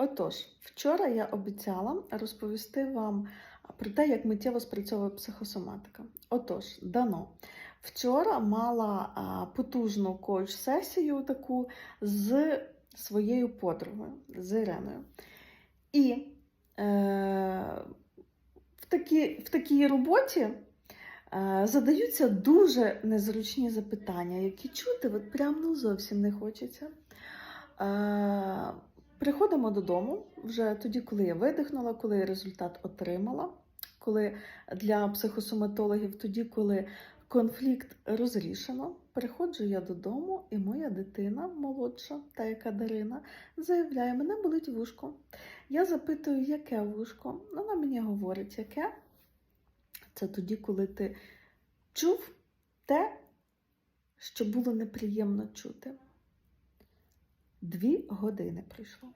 Отож, вчора я обіцяла розповісти вам про те, як миттєво спрацьовує психосоматика. Отож, дано. Вчора мала потужну коуч-сесію таку з своєю подругою, з Іреною. І е, в, такій, в такій роботі е, задаються дуже незручні запитання, які чути от прям ну, зовсім не хочеться. Приходимо додому вже тоді, коли я видихнула, коли я результат отримала, коли для психосоматологів, тоді, коли конфлікт розрішено. Приходжу я додому, і моя дитина молодша, та яка Дарина, заявляє, мене болить вушко. Я запитую, яке вушко. Вона мені говорить, яке. Це тоді, коли ти чув те, що було неприємно чути. Дві години пройшло.